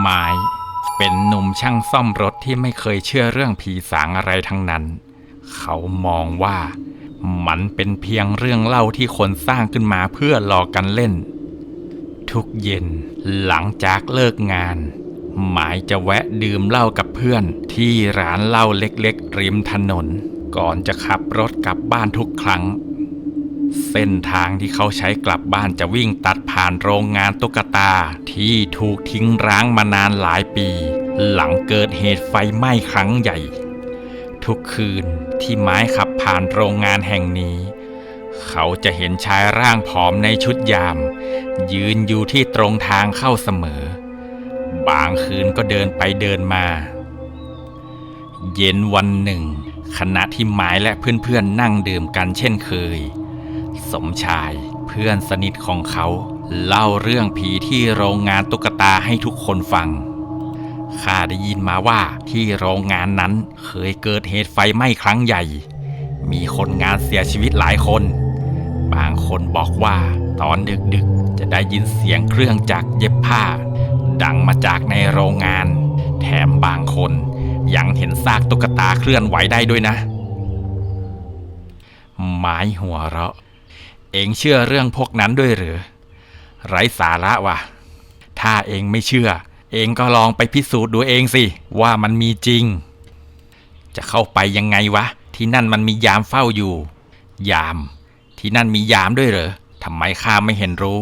หมายเป็นหนุ่มช่างซ่อมรถที่ไม่เคยเชื่อเรื่องผีสางอะไรทั้งนั้น เขามองว่ามันเป็นเพียงเรื่องเล่าที่คนสร้างขึ้นมาเพื่อหลอกกันเล่น ทุกเย็นหลังจากเลิกงาน หมายจะแวะดื่มเหล้ากับเพื่อนที่ร้านเหล้าเล็กๆริมถนน ก่อนจะขับรถกลับบ้านทุกครั้ง เส้นทางที่เขาใช้กลับบ้านจะวิ่งตัดผ่านโรงงานตุ๊กตา ที่ถูกทิ้งร้างมานานหลายปี หลังเกิดเหตุไฟไหม้ครั้งใหญ่ ทุกคืนที่ไม้ขับผ่านโรงงานแห่งนี้ เขาจะเห็นชายร่างผอมในชุดยาม ยืนอยู่ที่ตรงทางเข้าเสมอ บางคืนก็เดินไปเดินมา เย็นวันหนึ่ง ขณะที่หมายและเพื่อนๆนั่งดื่มกันเช่นเคย สมชาย เพื่อนสนิทของเขา เล่าเรื่องผีที่โรงงานตุ๊กตาให้ทุกคนฟัง ข้าได้ยินมาว่าที่โรงงานนั้นเคยเกิดเหตุไฟไหม้ครั้งใหญ่ มีคนงานเสียชีวิตหลายคน บางคนบอกว่าตอนดึกๆ จะได้ยินเสียงเครื่องจักรเย็บผ้า ดังมาจากในโรงงาน แถมบางคนยังเห็นซากตุ๊กตาเคลื่อนไหวได้ด้วยนะ ไม้หัวเราะ เองเชื่อเรื่องพวกนั้นด้วยหรือ ไร้สาระว่ะ ถ้าเองไม่เชื่อ เองก็ลองไปพิสูจน์ดูเองสิ ว่ามันมีจริง จะเข้าไปยังไงวะ ที่นั่นมันมียามเฝ้าอยู่ ยาม ที่นั่นมียามด้วยเหรอทำไมข้าไม่เห็นรู้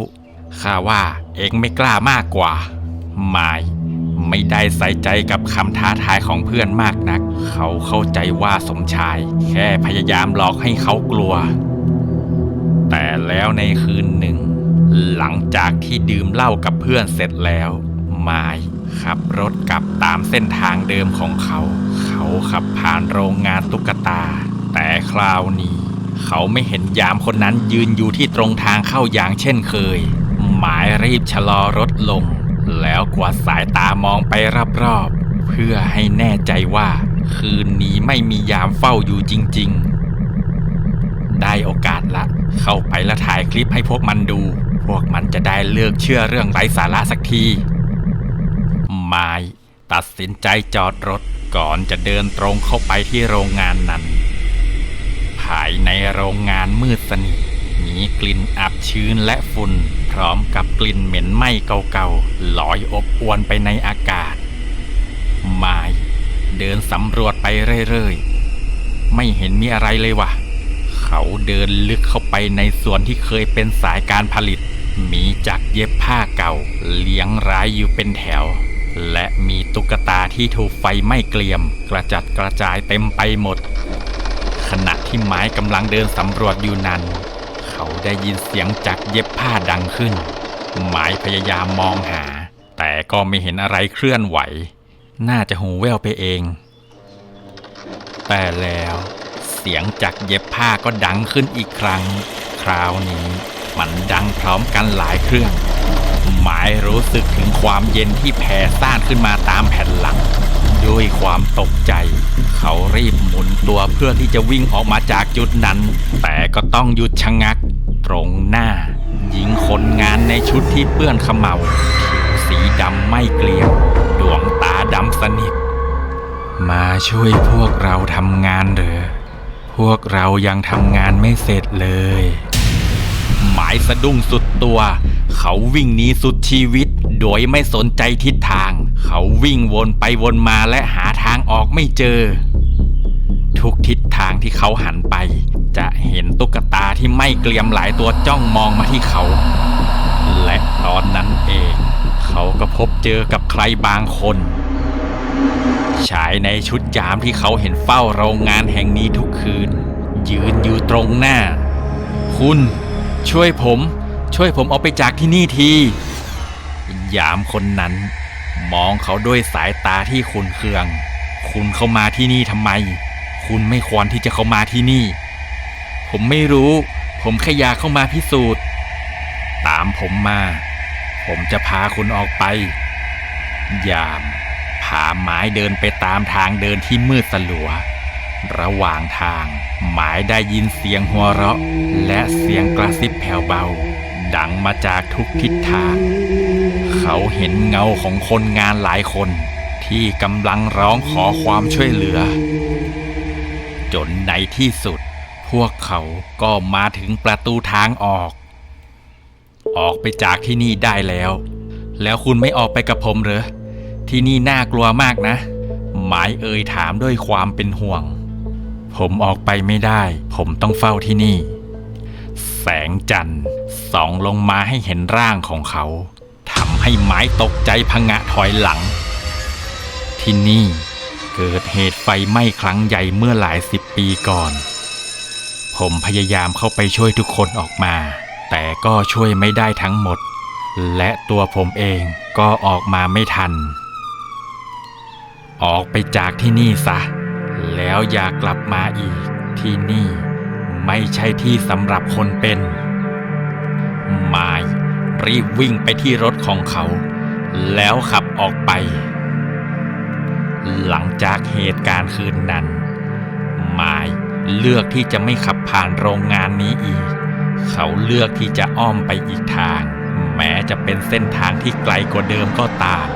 ข้าว่าเองไม่กล้ามากกว่าหมายไม่ได้ใส่ใจกับคำท้าทายของเพื่อนมากนัก เขาเข้าใจว่าสมชาย แค่พยายามหลอกให้เขากลัว แล้วในคืนหนึ่ง หลังจากที่ดื่มเหล้ากับเพื่อนเสร็จแล้วหมายขับรถกลับตามเส้นทางเดิมของเขา เขาขับผ่านโรงงานตุ๊กตา แต่คราวนี้ เขาไม่เห็นยามคนนั้นยืนอยู่ที่ตรงทางเข้าอย่างเช่นเคย หมายรีบชะลอรถลง แล้วกวาดสายตามองไปรอบๆเพื่อให้แน่ใจว่า คืนนี้ไม่มียามเฝ้าอยู่จริง ๆ ได้โอกาสละ เข้าไปแล้วถ่ายคลิปให้พวกมันดู พวกมันจะได้เลือกเชื่อเรื่องไร้สาระสักที ไม้ตัดสินใจจอดรถก่อนจะเดินตรงเข้าไปที่โรงงานนั้น ภายในโรงงานมืดสนิทมีกลิ่นอับชื้นและฝุ่น พร้อมกับกลิ่นเหม็นไหม้เก่าๆลอยอบอวนไปในอากาศ ไม้เดินสำรวจไปเรื่อยๆ ไม่เห็นมีอะไรเลยว่ะ เขาเดินลึกเข้าไปในส่วนที่เคยเป็นสายการผลิต มีจักรเย็บผ้าเก่า เลี้ยงรายอยู่เป็นแถว และมีตุ๊กตาที่ถูกไฟไหม้เกลียม กระจัดกระจายเต็มไปหมด ขณะที่ไม้กำลังเดินสำรวจอยู่นั้น เขาได้ยินเสียงจักรเย็บผ้าดังขึ้นไม้พยายามมองหา แต่ก็ไม่เห็นอะไรเคลื่อนไหว น่าจะหูแว่วไปเอง แต่แล้ว สียงจักเย็บผ้าก็ดังขึ้นอีกครั้ง คราวนี้มันดังพร้อมกันหลายเครื่อง หมายรู้สึกถึงความเย็นที่แผ่ซ่านขึ้นมาตามแผ่นหลัง ด้วยความตกใจ เขารีบหมุนตัวเพื่อที่จะวิ่งออกมาจากจุดนั้น แต่ก็ต้องหยุดชะงัก ตรงหน้า หญิงคนงานในชุดที่เปื้อนขมเมาผิวสีดำไม่เกลียมดวงตาดำสนิท มาช่วยพวกเราทำงานเหรอ พวกเรายังทำงานไม่เสร็จเลย หมายสะดุ้งสุดตัว เขาวิ่งหนีสุดชีวิต โดยไม่สนใจทิศทาง เขาวิ่งวนไปวนมาและหาทางออกไม่เจอ ทุกทิศทางที่เขาหันไป จะเห็นตุ๊กตาที่ไม่เกลียมหลายตัวจ้องมองมาที่เขา และตอนนั้นเอง เขาก็พบเจอกับใครบางคน ชายในชุดยามที่เขาเห็นเฝ้าโรงงานแห่งนี้ทุกคืน ยืนอยู่ตรงหน้า คุณช่วยผม ช่วยผมเอาไปจากที่นี่ทียามคนนั้น มองเขาด้วยสายตาที่ขุนเคือง คุณเข้ามาที่นี่ทำไม คุณไม่ควรที่จะเข้ามาที่นี่ ผมไม่รู้ ผมแค่อยากเข้ามาพิสูจน์ ตามผมมา ผมจะพาคุณออกไป ยาม พาไม้เดินไปตามทางเดินที่มืดสลัว ระหว่างทางหมายได้ยินเสียงหัวเราะ และเสียงกระซิบแผ่วเบา ดังมาจากทุกทิศทาง เขาเห็นเงาของคนงานหลายคน ที่กำลังร้องขอความช่วยเหลือ จนในที่สุด พวกเขาก็มาถึงประตูทางออก ออกไปจากที่นี่ได้แล้ว แล้วคุณไม่ออกไปกับผมเหรอ ที่นี่น่ากลัวมากนะ หมายเอ่ยถามด้วยความเป็นห่วง ผมออกไปไม่ได้ ผมต้องเฝ้าที่นี่ แสงจันทร์ส่องลงมาให้เห็นร่างของเขาทำให้ไม้ตกใจพงะถอยหลัง ที่นี่เกิดเหตุไฟไหม้ครั้งใหญ่เมื่อหลายสิบปีก่อน ผมพยายามเข้าไปช่วยทุกคนออกมา แต่ก็ช่วยไม่ได้ทั้งหมด และตัวผมเองก็ออกมาไม่ทัน ออกไปจากที่นี่ซะ แล้วอย่ากลับมาอีก ที่นี่ไม่ใช่ที่สำหรับคนเป็นไมายรีบวิ่งไปที่รถของเขา แล้วขับออกไป หลังจากเหตุการณ์คืนนั้นไมายเลือกที่จะไม่ขับผ่านโรงงานนี้อีก เขาเลือกที่จะอ้อมไปอีกทาง แม้จะเป็นเส้นทางที่ไกลกว่าเดิมก็ตาม